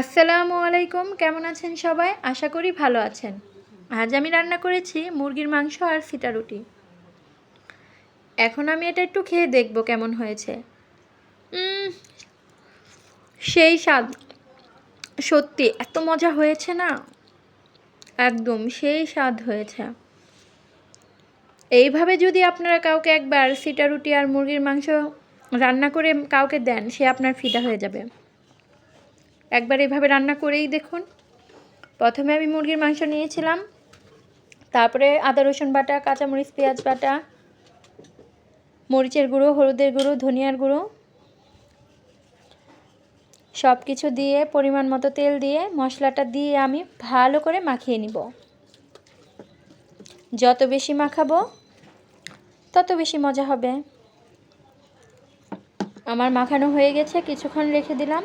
আসসালামু আলাইকুম, কেমন আছেন সবাই? আশা করি ভালো আছেন। আজ আমি রান্না করেছি মুরগির মাংস আর সিটা রুটি। এখন আমি এটা একটু খেয়ে দেখব কেমন হয়েছে। সেই স্বাদ। সত্যি, এত মজা হয়েছে না? একদম, সেই স্বাদ হয়েছে। এইভাবে যদি আপনারা কাউকে একবার সিটা রুটি আর মুরগির মাংস রান্না করে কাউকে দেন, সে আপনার ফিদা হয়ে যাবে। একবার এভাবে রান্না করেই দেখুন। প্রথমে আমি মুরগির মাংস নিয়েছিলাম, তারপরে আদা, রসুন বাটা, কাঁচামরিচ, পেঁয়াজ বাটা, মরিচের গুঁড়ো, হলুদের গুঁড়ো, ধনিয়ার গুঁড়ো সব কিছু দিয়ে, পরিমাণ মতো তেল দিয়ে, মশলাটা দিয়ে আমি ভালো করে মাখিয়ে নিব। যত বেশি মাখাবো, তত বেশি মজা হবে। আমার মাখানো হয়ে গেছে, কিছুক্ষণ রেখে দিলাম।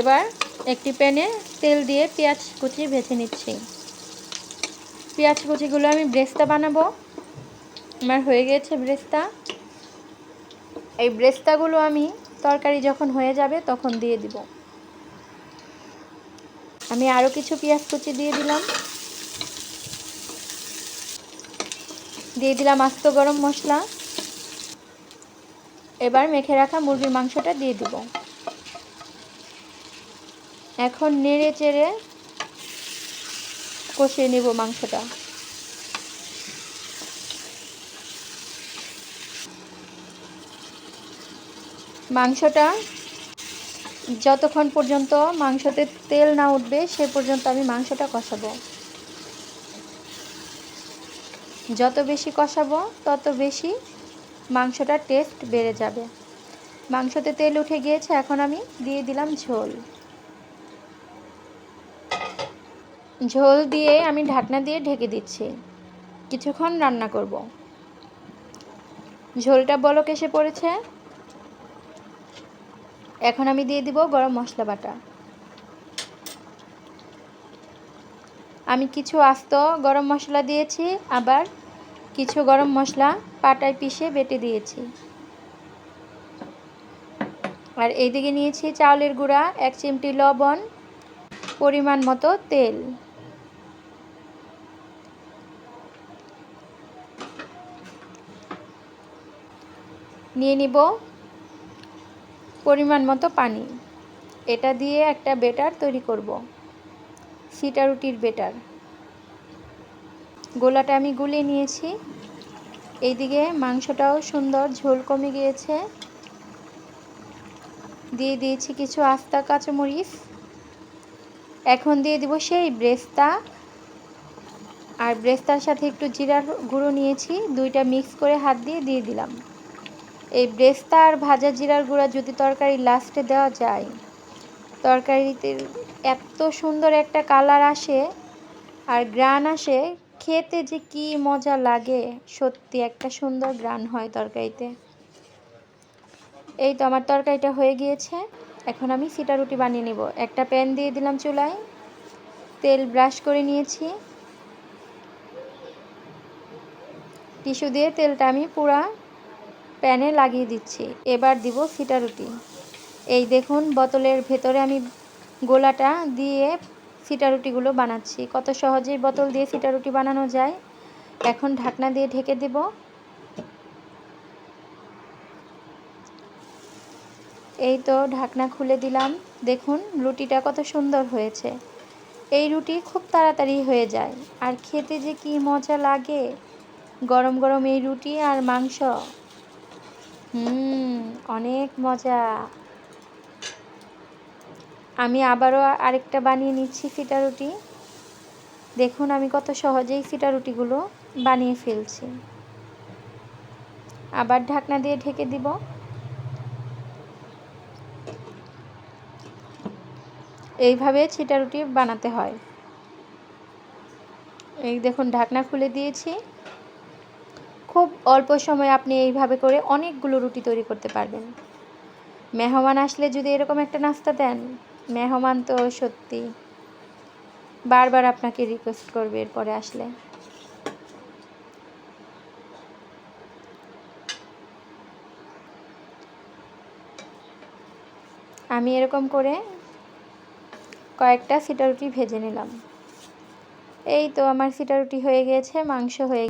এবার একটি প্যানে তেল দিয়ে পেঁয়াজ কুচি ভেজে নিচ্ছি। পেঁয়াজ কুচিগুলো আমি ব্রেস্তা বানাবো। আমার হয়ে গেছে ব্রেস্তা। এই ব্রেস্তাগুলো আমি তরকারি যখন হয়ে যাবে তখন দিয়ে দিব। আমি আরও কিছু পেঁয়াজ কুচি দিয়ে দিলাম। দিয়ে দিলাম আস্ত গরম মশলা। এবার মেখে রাখা মুরগির মাংসটা দিয়ে দিব। এখন নেড়ে চেড়ে কষিয়ে নেব মাংসটা। মাংসটা যতক্ষণ পর্যন্ত মাংসতে তেল না উঠবে, সে পর্যন্ত আমি মাংসটা কষাবো। যত বেশি কষাবো, তত বেশি মাংসটার টেস্ট বেড়ে যাবে। মাংসতে তেল উঠে গিয়েছে, এখন আমি দিয়ে দিলাম ঝোল। ঝোল দিয়ে আমি ঢাকনা দিয়ে ঢেকে দিচ্ছি। কিছুক্ষণ রান্না করব। ঝোলটা বলক এসে পড়েছে। এখন আমি দিয়ে দিব গরম মশলা বাটা। আমি কিছু আস্ত গরম মশলা দিয়েছি, আবার কিছু গরম মশলা পাটায় পিষে বেটে দিয়েছি। আর এইদিকে নিয়েছি চাউলের গুঁড়া, এক চিমটি লবণ, পরিমাণ মতো তেল। নিয়ে নিব পরিমাণ মতো পানি। এটা দিয়ে একটা বেটার তৈরি করব, সিটা রুটির বেটার। গোলাটা আমি গুলিয়ে নিয়েছি। এইদিকে মাংসটাও সুন্দর ঝোল কমে গিয়েছে। দিয়ে দিয়েছি কিছু আস্তা কাঁচামরিচ। এখন দিয়ে দিব সেই ব্রেস্তা। আর ব্রেস্তার সাথে একটু জিরার গুঁড়ো নিয়েছি, দুইটা মিক্স করে হাত দিয়ে দিয়ে দিলাম। এই ব্রেস্তা আর ভাজা জিরার গুঁড়া যদি তরকারি লাস্টে দেওয়া যায়, তরকারিতে এত সুন্দর একটা কালার আসে আর গ্রান আসে, খেতে যে কি মজা লাগে, সত্যি একটা সুন্দর গ্রান হয় তরকারিতে। এই তো আমার তরকারিটা হয়ে গিয়েছে, এখন আমি সিটা রুটি বানিয়ে নেব। একটা প্যান দিয়ে দিলাম চুলায়, তেল ব্রাশ করে নিয়েছি। টিস্যু দিয়ে তেলটা আমি পুরা প্যানে লাগিয়ে দিচ্ছি। এবার দিব সিটা রুটি। এই দেখুন, বোতলের ভেতরে আমি গোলাটা দিয়ে সিটা রুটিগুলো বানাচ্ছি। কত সহজেই বোতল দিয়ে সিটা রুটি বানানো যায়। এখন ঢাকনা দিয়ে ঢেকে দেব। এই তো ঢাকনা খুলে দিলাম। দেখুন, রুটিটা কত সুন্দর হয়েছে। এই রুটি খুব তাড়াতাড়ি হয়ে যায়। আর খেতে যে কি মজা লাগে। গরম গরম এই রুটি আর মাংস। হুম, অনেক মজা। আমি আবারও আরেকটা বানিয়ে নিচ্ছি ফিটা রুটি। দেখুন আমি কত সহজেই ফিটা রুটিগুলো বানিয়ে ফেলছি। আবার ঢাকনা দিয়ে ঢেকে দিব। এইভাবে ছিটা রুটি বানাতে হয়। এই দেখুন, ঢাকনা খুলে দিয়েছি। খুব অল্প সময় আপনি এইভাবে করে অনেকগুলো রুটি তৈরি করতে পারবেন। মেহমান আসলে যদি এরকম একটা নাস্তা দেন, মেহমান তো সত্যি বারবার আপনাকে রিকোয়েস্ট করবে এরপরে আসলে। আমি এরকম করে কয়েকটা সিটা রুটি ভেজে নিলাম। এই তো আমার সিটা রুটি হয়ে গিয়েছে মাংস হয়ে